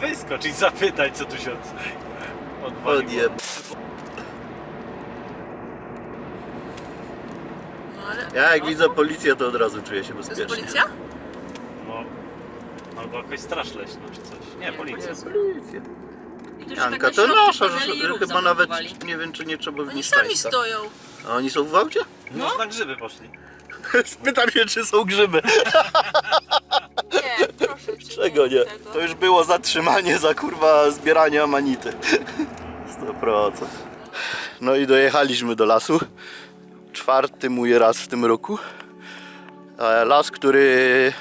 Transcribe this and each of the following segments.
Wyskocz i zapytaj, co tu się od... odwaliło. Odjeb. No ale... Ja jak widzę policję, to od razu czuję się To jest bezpiecznie. policja? No. Albo jakoś straż leśna czy coś. Nie, Nie, policja. Nie, policja. I Janka, tak to środku nasza, że, ruch chyba nawet zablokowali. nie wiem, czy nie trzeba w Oni nich sami stać. tak? stoją. A oni są w aucie? No, na grzyby poszli. Spytam się, czy są grzyby. Czego nie? tego. To już było zatrzymanie za kurwa zbieranie amanity. 100%. No i dojechaliśmy do lasu. Czwarty mój raz w tym roku. E, Las, który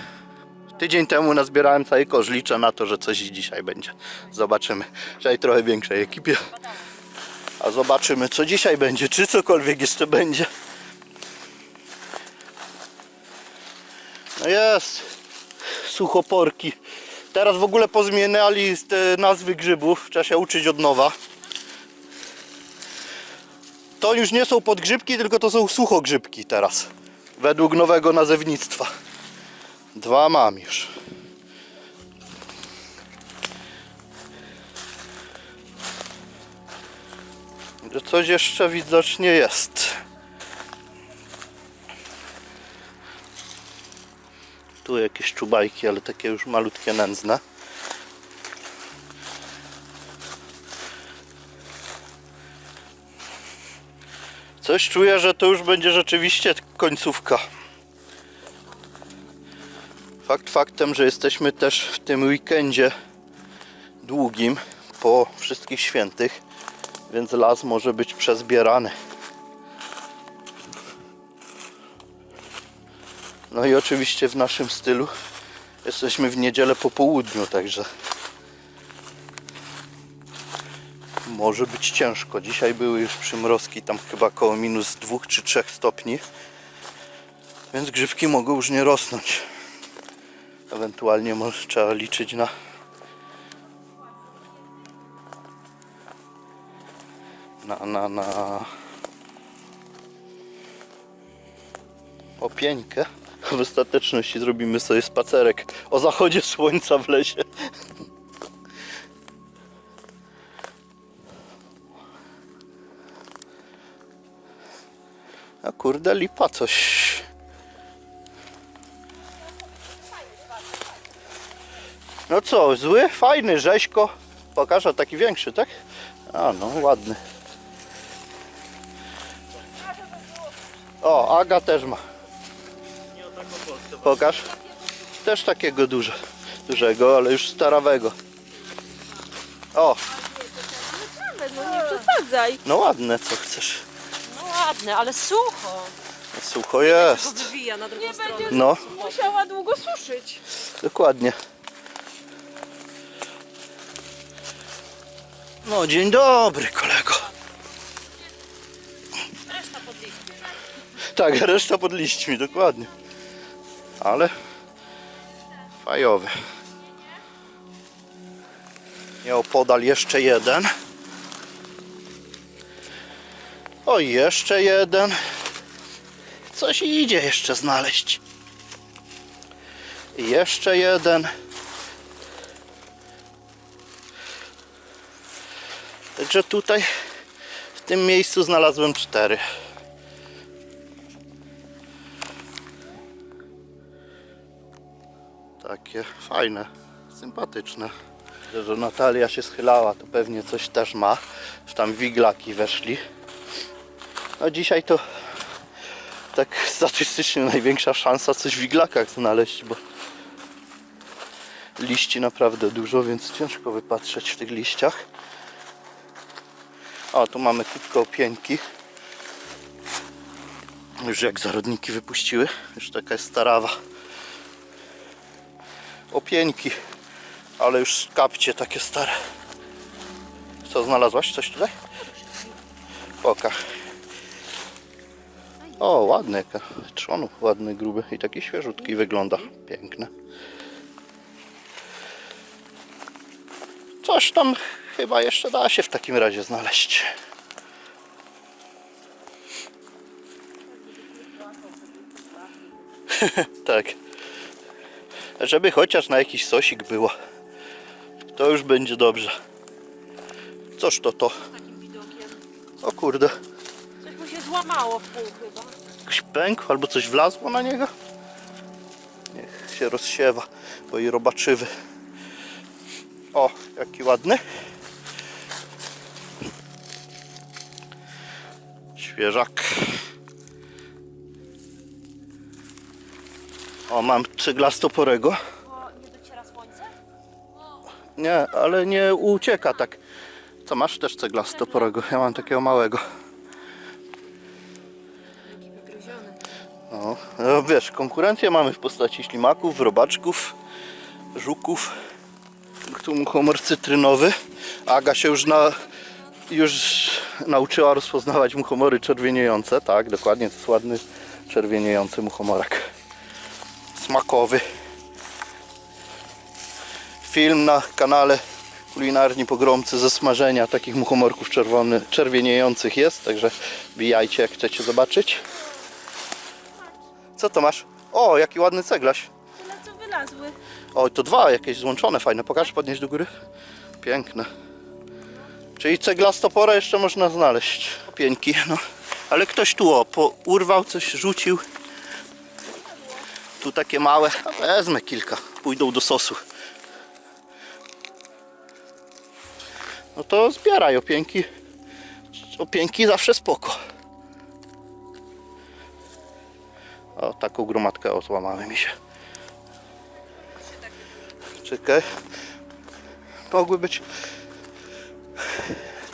tydzień temu nazbierałem cały kosz. Liczę na to, że coś dzisiaj będzie. Zobaczymy. Dzisiaj trochę większej ekipie. A zobaczymy, co dzisiaj będzie. Czy cokolwiek jeszcze będzie. No jest suchoporki. Teraz w ogóle pozmieniali te nazwy grzybów. Trzeba się uczyć od nowa. To już nie są podgrzybki, tylko to są suchogrzybki teraz. Według nowego nazewnictwa. Dwa mam już. Coś jeszcze widocznie jest. Tu jakieś czubajki, ale takie już malutkie, nędzne. Coś czuję, że to już będzie rzeczywiście końcówka. Fakt faktem, że jesteśmy też w tym weekendzie długim po wszystkich świętych, więc las może być przezbierany. No i oczywiście w naszym stylu jesteśmy w niedzielę po południu, także może być ciężko. Dzisiaj były już przymrozki tam chyba koło minus 2 czy 3 stopni, więc grzybki mogą już nie rosnąć. Ewentualnie może trzeba liczyć na na, na, na opieńkę. W ostateczności zrobimy sobie spacerek o zachodzie słońca w lesie. A kurde lipa coś. No co, zły? Fajny, rzeźko. Pokażę taki większy, tak? A no, ładny. O, Aga też ma. Pokaż. Też takiego dużo, dużego, ale już starawego. O, No nie przesadzaj. no ładne, co chcesz. No ładne, ale sucho. Sucho jest. Wywija na drugą stronę. No, Musiała długo suszyć. dokładnie. No, dzień dobry, kolego. Reszta pod liśćmi. Tak, reszta pod liśćmi, dokładnie. Ale fajowy. Nieopodal jeszcze jeden. O, jeszcze jeden. Coś idzie jeszcze znaleźć. Jeszcze jeden. Także tutaj w tym miejscu znalazłem cztery. Takie fajne, sympatyczne. Że Natalia się schylała, to pewnie coś też ma. Że tam wiglaki weszli. No dzisiaj to tak statystycznie największa szansa coś w wiglakach znaleźć, bo liści naprawdę dużo, więc ciężko wypatrzeć w tych liściach. O, tu mamy kubkę opieńki. Już jak zarodniki wypuściły. Już taka jest starawa opieńki, ale już kapcie takie stare. Co znalazłaś? Coś tutaj? Pokaż. O, ładny. Trzonu ładny, gruby i taki świeżutki wygląda. Piękne. Coś tam chyba jeszcze da się w takim razie znaleźć. tak. Żeby chociaż na jakiś sosik było. To już będzie dobrze. Coż to to? Takim widokiem. O kurde. Coś mu się złamało w pół chyba. Jakiś pęk albo coś wlazło na niego? Niech się rozsiewa, bo i robaczywy. O, jaki ładny. Świeżak. O, mam ceglastoporego. Nie dociera? Nie, ale nie ucieka tak. Co masz też ceglastoporego? Ja mam takiego małego. No, no wiesz, konkurencję mamy w postaci ślimaków, robaczków, żuków. Tu muchomor cytrynowy. Aga się już, na, już nauczyła rozpoznawać muchomory czerwieniejące. Tak, dokładnie, to jest ładny czerwieniejący muchomorak. Smakowy. Film na kanale Kulinarni Pogromcy ze smażenia takich muchomorków czerwony, czerwieniejących jest, także bijajcie jak chcecie zobaczyć. Co to masz? O, jaki ładny ceglaś. Tyle co wylazły. O, to dwa jakieś złączone, fajne. Pokaż, podnieść do góry. Piękne. Czyli ceglastopora jeszcze można znaleźć. Pieńki, no. Ale ktoś tu o, po, urwał coś, rzucił. Tu takie małe. Wezmę kilka. Pójdą do sosu. No to zbieraj opieńki. Opieńki zawsze spoko. O, taką gromadkę o, złamały mi się. Czekaj. Mogły być.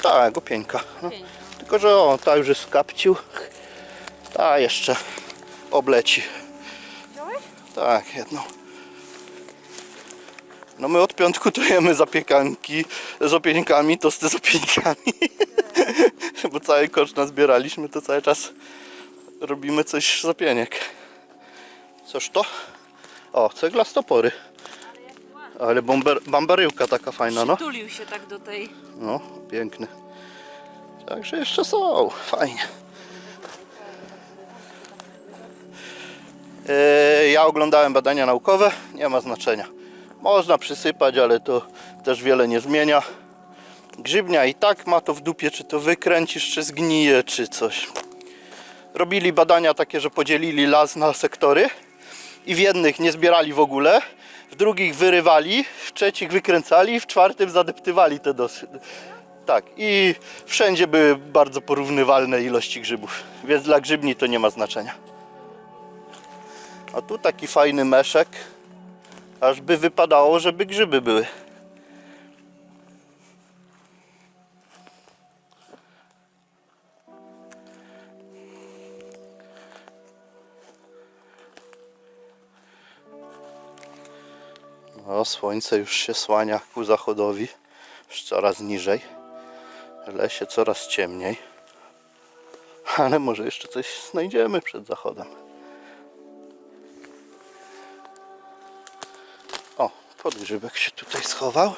Tak, opieńka. No. Tylko, że o, ta już jest w kapciu. Ta jeszcze obleci. Tak, jedną. No my od piątku to jemy zapiekanki z opieńkami, tosty z opieńkami. Bo cały koszt nazbieraliśmy, to cały czas robimy coś z opieniek. Coż to? O, ceglastopory. Ale jaki ładny. Ale bomber, bambaryłka taka fajna, no. Przytulił się tak do tej... No, piękny. Także jeszcze są, fajnie. Ja oglądałem badania naukowe, nie ma znaczenia. Można przysypać, ale to też wiele nie zmienia. Grzybnia i tak ma to w dupie, czy to wykręcisz, czy zgnije, czy coś. Robili badania takie, że podzielili las na sektory i w jednych nie zbierali w ogóle, w drugich wyrywali, w trzecich wykręcali, w czwartym zadeptywali te dos. Tak, i wszędzie były bardzo porównywalne ilości grzybów, więc dla grzybni to nie ma znaczenia. A tu taki fajny meszek, aż by wypadało, żeby grzyby były. O, słońce już się słania ku zachodowi, już coraz niżej. Lesie coraz ciemniej. Ale może jeszcze coś znajdziemy przed zachodem. Podgrzybek się tutaj schował.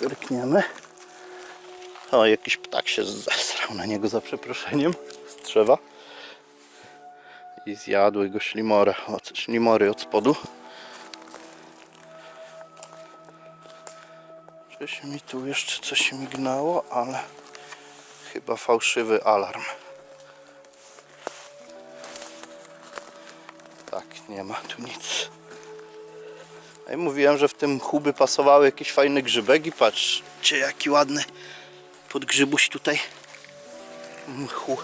Zerkniemy. O, jakiś ptak się zesrał na niego za przeproszeniem z drzewa. I zjadły go ślimory, od, ślimory od spodu. Coś mi tu jeszcze coś mignęło, ale chyba fałszywy alarm. Tak, nie ma tu nic. Ja mówiłem, że w tym chuby pasowały jakieś fajne grzybek i patrzcie jaki ładny podgrzybuś tutaj. Mchu.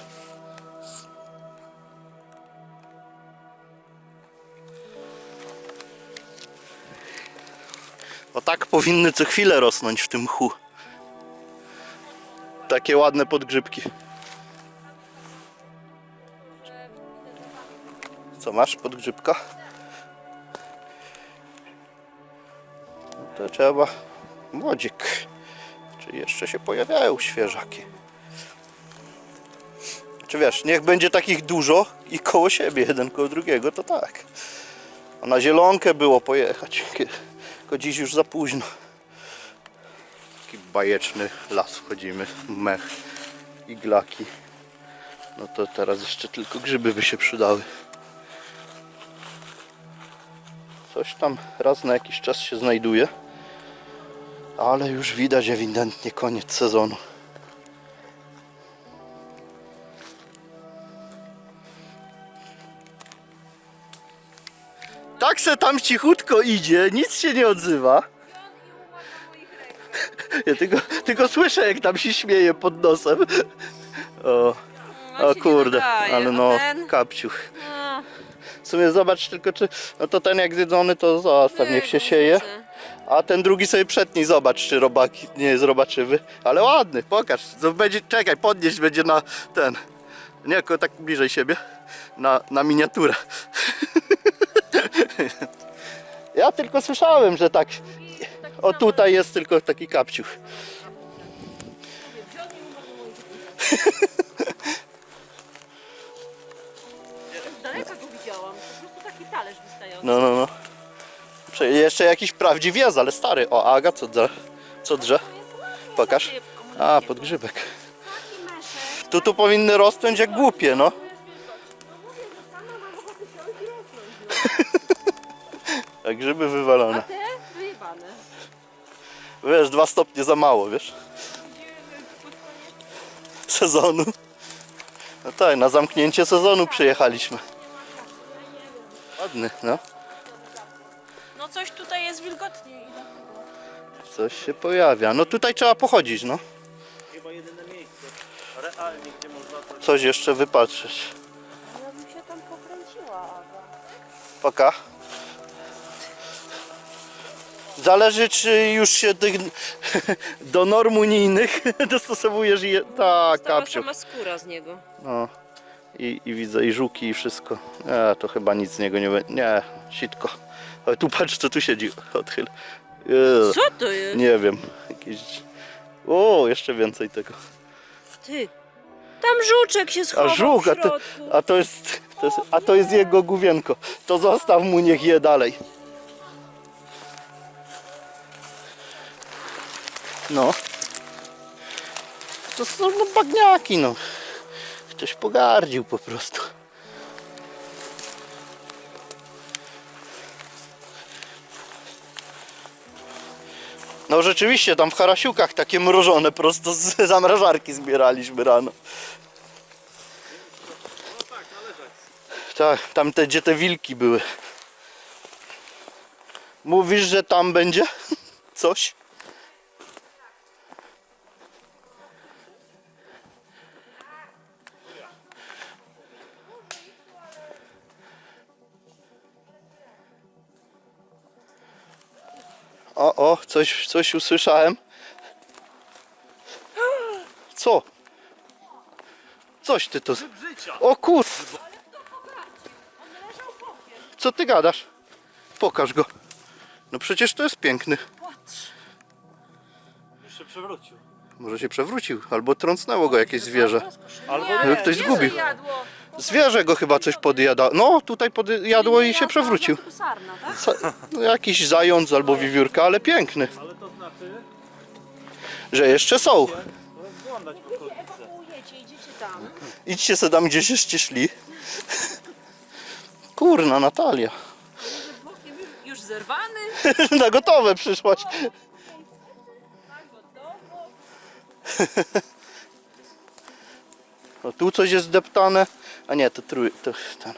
O tak powinny co chwilę rosnąć w tym mchu. Takie ładne podgrzybki. Co masz podgrzybka? To trzeba młodzik. Czy jeszcze się pojawiają świeżaki? Czy wiesz, niech będzie takich dużo i koło siebie, jeden koło drugiego, to tak. A na zielonkę było pojechać. Tylko dziś już za późno. Taki bajeczny las wchodzimy. Mech, iglaki. No to teraz jeszcze tylko grzyby by się przydały. Coś tam raz na jakiś czas się znajduje. Ale już widać ewidentnie koniec sezonu. Tak se tam cichutko idzie, nic się nie odzywa. Ja tylko, tylko słyszę jak tam się śmieje pod nosem. O, No o kurde, ale no, kapciuch. No, W sumie zobacz tylko czy, no to ten jak zjedzony to zostaw, niech się sieje. A ten drugi sobie przetnij, zobacz czy robak nie jest robaczywy. Ale ładny, pokaż. To będzie, czekaj, podnieść będzie na ten. Nie, tylko tak bliżej siebie. Na, na miniaturę. Ja tylko słyszałem, że tak. O tutaj jest tylko taki kapciuch. Z daleka go widziałam. Po prostu taki talerz wystający. No, no, no. Jeszcze jakiś prawdziwy jest, ale stary. O, Aga, co drze? Co drze? Pokaż. A, podgrzybek. Tu tu powinny rosnąć jak głupie, no. A grzyby wywalone. Te wyjebane. Wiesz, dwa stopnie za mało, wiesz? Sezonu. No tak, na zamknięcie sezonu przyjechaliśmy. Ładny, no. Jest wilgotniej. Coś się pojawia. No tutaj trzeba pochodzić, no. Chyba jedyne miejsce realnie, gdzie można to... Coś jeszcze wypatrzeć. Ja bym się tam pokręciła, Aga. Paka. Zależy, czy już się tych do norm unijnych dostosowujesz je... Tak, Stała kapciuch. sama skóra z niego. No. I, I widzę i żuki i wszystko. Nie, to chyba nic z niego nie będzie. Nie, sitko. Ale tu patrz, co tu siedzi. Odchyl. Jezu, Co to jest? Nie wiem. Jakieś... O, jeszcze więcej tego. Ty. Tam żuczek się schował A w a to, środku. a to jest, to jest, a to jest jego główienko. To zostaw mu, niech je dalej. No. To są no, bagniaki, no. Ktoś pogardził po prostu. No rzeczywiście, tam w Harasiukach takie mrożone prosto z zamrażarki zbieraliśmy rano. Tak, tam te, gdzie te wilki były. Mówisz, że tam będzie coś? O, o, coś, coś usłyszałem. Co? Coś ty to... O kur... Co ty gadasz? Pokaż go. No przecież to jest piękny. Już się przewrócił. Może się przewrócił, albo trącnęło go jakieś zwierzę. Albo Nie, ktoś zgubił. jadło. Zwierzę go chyba coś podjada. No, tutaj podjadło i się przewrócił. Sarna, tak? No, jakiś zając albo wiewiórka, ale piękny. Ale to znaczy, Że jeszcze są. rozglądać po okolicy. Ewakuujecie, idziecie tam. Idźcie se tam gdzieś jeszcze szli. Kurna, Natalia. Już zerwany. Na gotowe przyszłaś. O, tu coś jest zdeptane. A nie, to trój... To ten.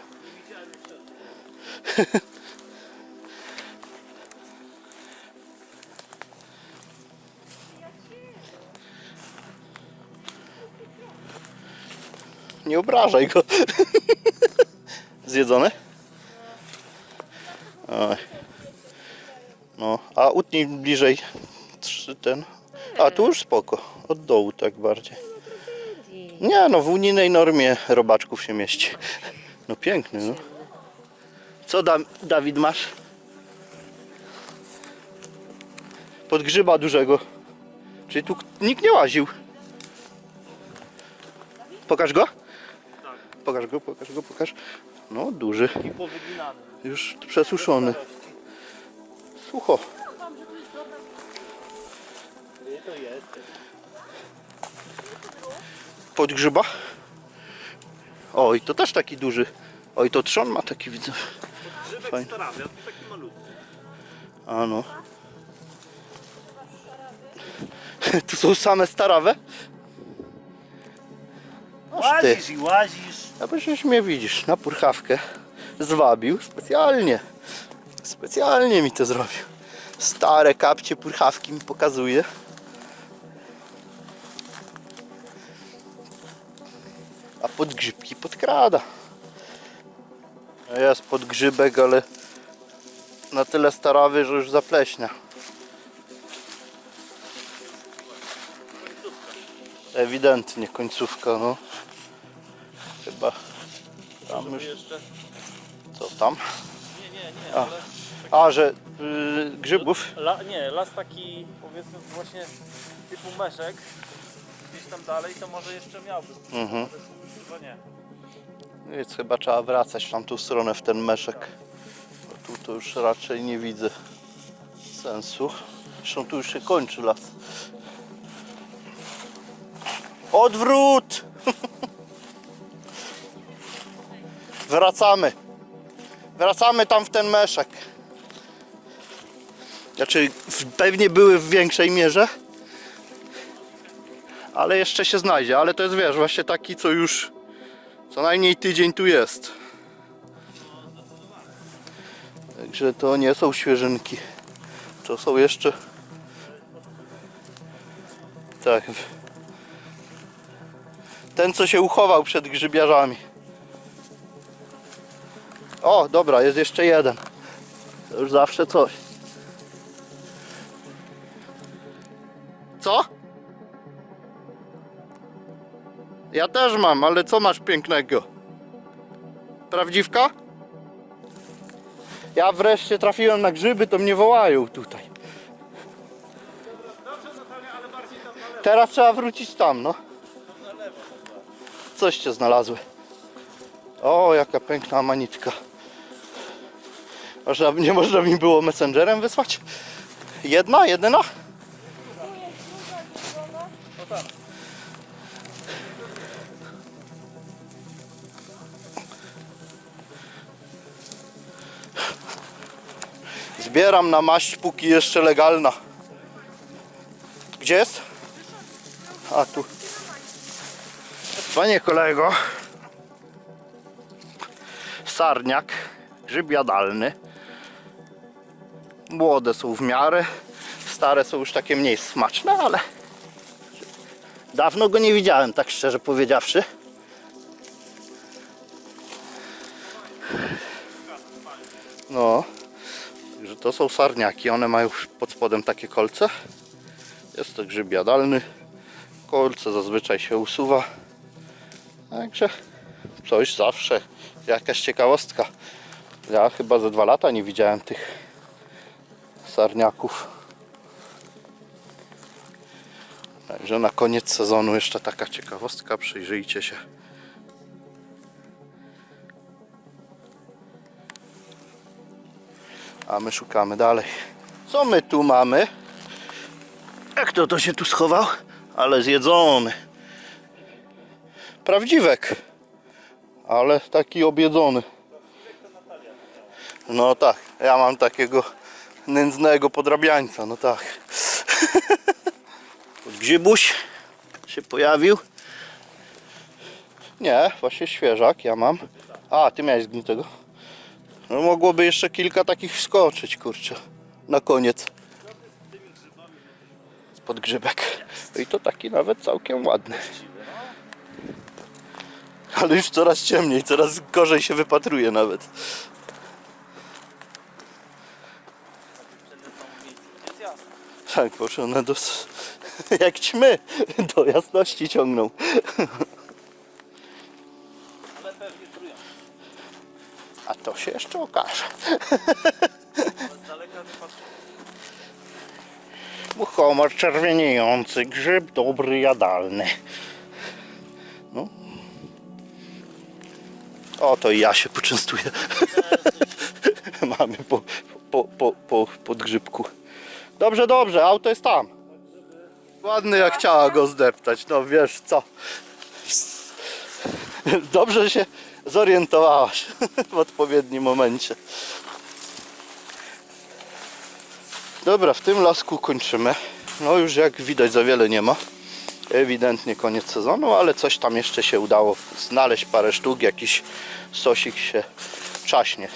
Nie obrażaj go. Zjedzony? Oj. No, a utnij bliżej ten. A tu już spoko. Od dołu tak bardziej. Nie no, w unijnej normie robaczków się mieści. No piękny, no. Co da, Dawid masz? Podgrzyba dużego. Czyli tu nikt nie łaził. Pokaż go? Pokaż go, pokaż go, pokaż. No, duży. Już przesuszony. Sucho. Jest? Podgrzyba. Oj, to też taki duży. Oj, to trzon ma taki, widzę. Grzybek Fajnie. starawia, to taki malutki. A no. Tu są same starawe? Aż ty. Łazisz i łazisz. A przecież mnie widzisz, na purchawkę zwabił specjalnie. Specjalnie mi to zrobił. Stare kapcie purchawki mi pokazuje. A podgrzybki podkrada. Jest podgrzybek, ale na tyle starawy, że już zapleśnia. Ewidentnie końcówka, no. Chyba tam już... Co tam? Nie, nie, nie. A. A, że y, grzybów? la, nie, las taki powiedzmy właśnie typu meszek. Gdzieś tam dalej to może jeszcze miałby. Mhm. Chyba nie. Więc chyba trzeba wracać w tamtą stronę, w ten meszek. Bo tu to już raczej nie widzę sensu. Zresztą tu już się kończy las. Odwrót! Wracamy. Wracamy tam w ten meszek. Znaczy, w- pewnie były w większej mierze. Ale jeszcze się znajdzie. Ale to jest, wiesz, właśnie taki, co już co najmniej tydzień tu jest. Także to nie są świeżynki. To są jeszcze. Tak. Ten, co się uchował przed grzybiarzami. O, dobra, jest jeszcze jeden. To już zawsze coś. Co? Ja też mam, ale co masz pięknego? Prawdziwka? Ja wreszcie trafiłem na grzyby, to mnie wołają tutaj. Teraz trzeba wrócić tam, no. Coście znalazły. O, jaka piękna manitka. Można, nie można mi było messengerem wysłać? Jedna, jedyna? Zbieram na maść, póki jeszcze legalna. Gdzie jest? A tu. Panie kolego. Sarniak, grzyb jadalny. Młode są w miarę. Stare są już takie mniej smaczne, ale dawno go nie widziałem, tak szczerze powiedziawszy. No. To są sarniaki, one mają pod spodem takie kolce. Jest to grzyb jadalny. Kolce zazwyczaj się usuwa. Także coś zawsze, jakaś ciekawostka. Ja chyba ze dwa lata nie widziałem tych sarniaków. Także na koniec sezonu jeszcze taka ciekawostka, przyjrzyjcie się. A my szukamy dalej. Co my tu mamy? Jak to to się tu schował? Ale zjedzony. Prawdziwek. Ale taki obiedzony. No tak, ja mam takiego nędznego podrabiańca, no tak. Grzybuś się pojawił. Nie, właśnie świeżak ja mam. A, ty miałeś zgnitego. No mogłoby jeszcze kilka takich skoczyć, kurczę. Na koniec. Spod grzybek. I to taki nawet całkiem ładny. Ale już coraz ciemniej, coraz gorzej się wypatruje nawet. Tak, proszę, one do... jak ćmy do jasności ciągną. Jeszcze okaże. Muchomor czerwieniejący, grzyb dobry, jadalny. No. O, to i ja się poczęstuję. Mamy po, po, po, po podgrzybku. Dobrze, dobrze, auto jest tam. Ładny jak chciała go zdeptać, no wiesz co. Dobrze się zorientowałaś w odpowiednim momencie. Dobra, w tym lasku kończymy. no już jak widać za wiele nie ma. Ewidentnie koniec sezonu, ale coś tam jeszcze się udało znaleźć, parę sztuk, jakiś sosik się czaśnie.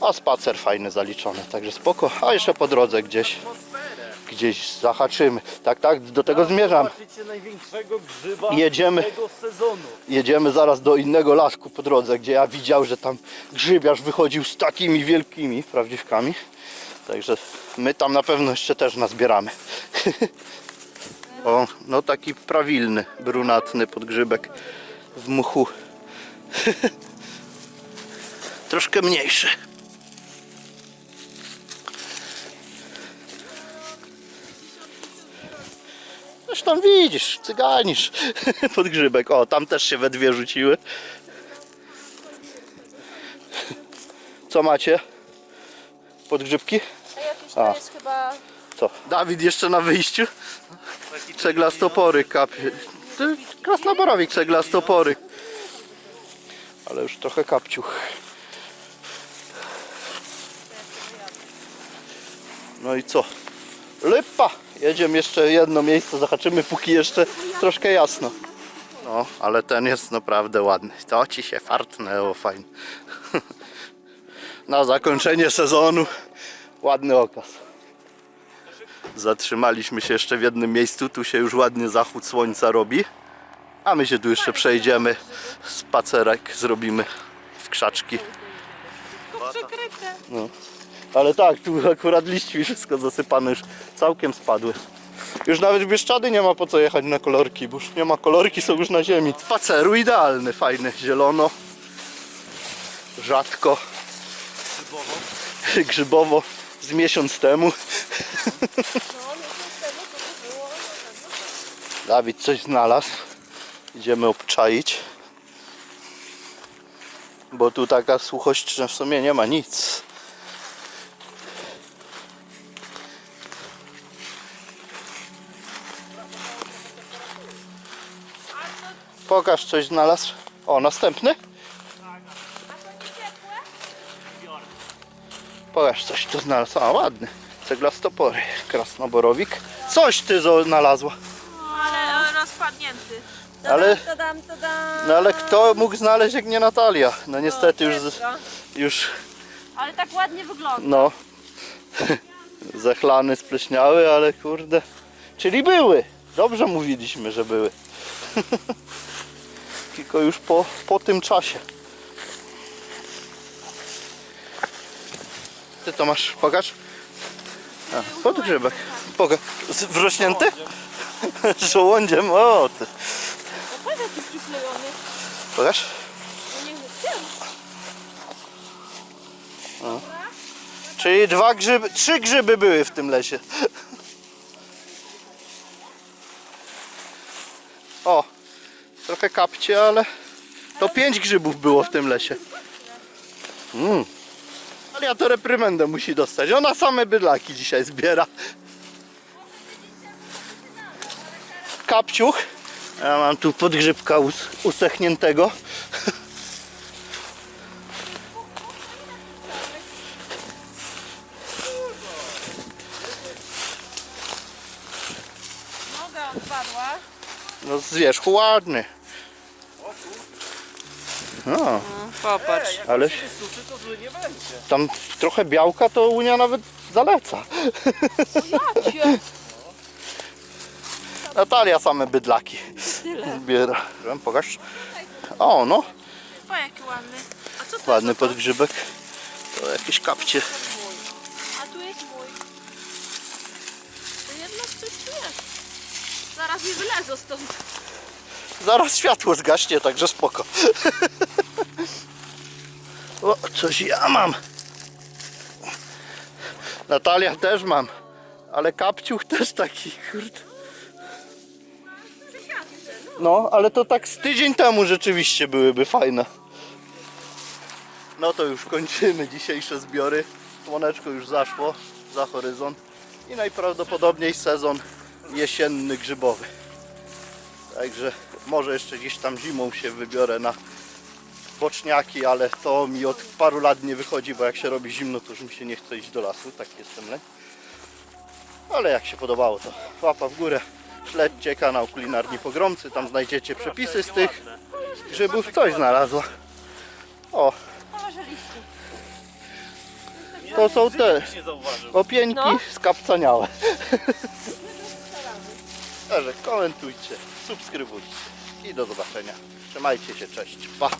A spacer fajny zaliczony, także spoko. A jeszcze po drodze gdzieś, gdzieś zahaczymy. Tak, tak, do tego zmierzam. Zobaczycie największego grzyba Jedziemy. tego sezonu. Jedziemy zaraz do innego lasku po drodze, gdzie ja widział, że tam grzybiarz wychodził z takimi wielkimi prawdziwkami. Także my tam na pewno jeszcze też nazbieramy. o, no taki prawilny, brunatny podgrzybek w muchu. Troszkę mniejszy. Coś tam widzisz, cyganisz podgrzybek. O, tam też się we dwie rzuciły. Co macie? Podgrzybki? A jakiś A. to jest chyba... Co? Dawid jeszcze na wyjściu? Ceglastopory kapie. Ty, Krasnoborowik ceglastopory. Ale już trochę kapciuch. No i co? Lypa! Jedziemy jeszcze jedno miejsce, zahaczymy póki jeszcze troszkę jasno. No, ale ten jest naprawdę ładny. To ci się fartnęło fajnie. Na zakończenie sezonu ładny okaz. Zatrzymaliśmy się jeszcze w jednym miejscu, tu się już ładnie zachód słońca robi. A my się tu jeszcze przejdziemy, spacerek zrobimy w krzaczki. Przykryte. No. Ale tak, tu akurat liści wszystko zasypane już całkiem spadły. Już nawet w Bieszczady nie ma po co jechać na kolorki, bo już nie ma kolorki, są już na ziemi. Spaceru idealny, fajny, zielono, rzadko, Grzybowo. grzybowo z miesiąc temu. Dawid coś znalazł. Idziemy obczaić. Bo tu taka suchość, że w sumie nie ma nic. Pokaż coś znalazł. O, następny? Pokaż coś tu znalazł. A, ładny. Ceglastopory. Krasnoborowik. Coś ty znalazła. Ale rozpadnięty. Ale-. No ale kto mógł znaleźć jak nie Natalia? No niestety już, z- już Ale tak ładnie wygląda. no zachlany, spleśniały, ale kurde. Czyli były. Dobrze mówiliśmy, że były. Tylko już po, po tym czasie. Ty to masz, pokaż. A, podgrzebek. Pokaż. Z- Wrośnięty? Żołądziem, o ty. Pokaż. No nie wiem. Czyli dwa grzyby, trzy grzyby były w tym lesie. O, trochę kapcie, ale to pięć grzybów było w tym lesie. Mm. Ale ja to reprymendę musi dostać. Ona same bydlaki dzisiaj zbiera. Kapciuch. Ja mam tu podgrzybka us usechniętego. Noga odpadła. No z wierzchu ładny. No, Popatrz. ale Suszy to zły nie będzie. tam trochę białka to Unia nawet zaleca. Jacie. Natalia same bydlaki zbiera. Pokaż. O, no, O, jaki ładny. A co to ładny podgrzybek. To jakieś kapcie. A tu jest mój. To jednak coś tu jest. Zaraz mi wylezą stąd. Zaraz światło zgaśnie, także spoko. O, coś ja mam. Natalia też mam. Ale kapciuch też taki, kurde. No, ale to tak z tydzień temu rzeczywiście byłyby fajne. No to już kończymy dzisiejsze zbiory. Słoneczko już zaszło za horyzont. I najprawdopodobniej sezon jesienny grzybowy. Także może jeszcze gdzieś tam zimą się wybiorę na boczniaki, ale to mi od paru lat nie wychodzi, bo jak się robi zimno, to już mi się nie chce iść do lasu, tak jestem leń. Ale jak się podobało, to łapa w górę. Śledźcie kanał Kulinarni Pogromcy, tam znajdziecie przepisy z tych grzybów. Coś znalazła. O, to są te opieńki No. skapcaniałe. Także komentujcie, subskrybujcie i do zobaczenia. Trzymajcie się, cześć. Pa.